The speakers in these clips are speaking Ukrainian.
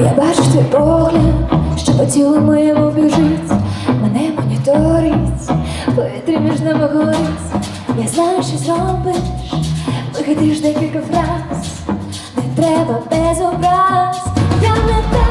Я бачу твій погляд, що по тілу моєму біжить, мене моніторить, повітря між нами горить. Я знаю, що зробиш, вихитриш декілька фраз, не треба без образ. Я не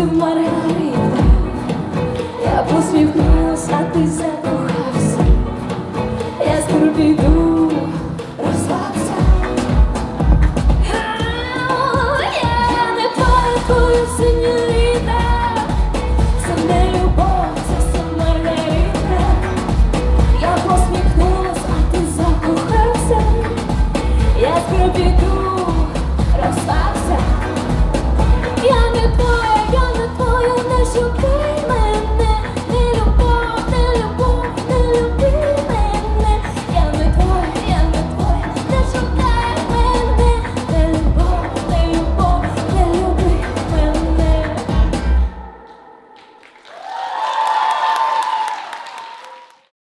сонце Маргарита, я посміхнулась, а ти закохався, я скоро піду, я не паркую синьорита, це не любов, це сам Маргарита, я посміхнулась, а ти закохався, я скоро піду, розслабся.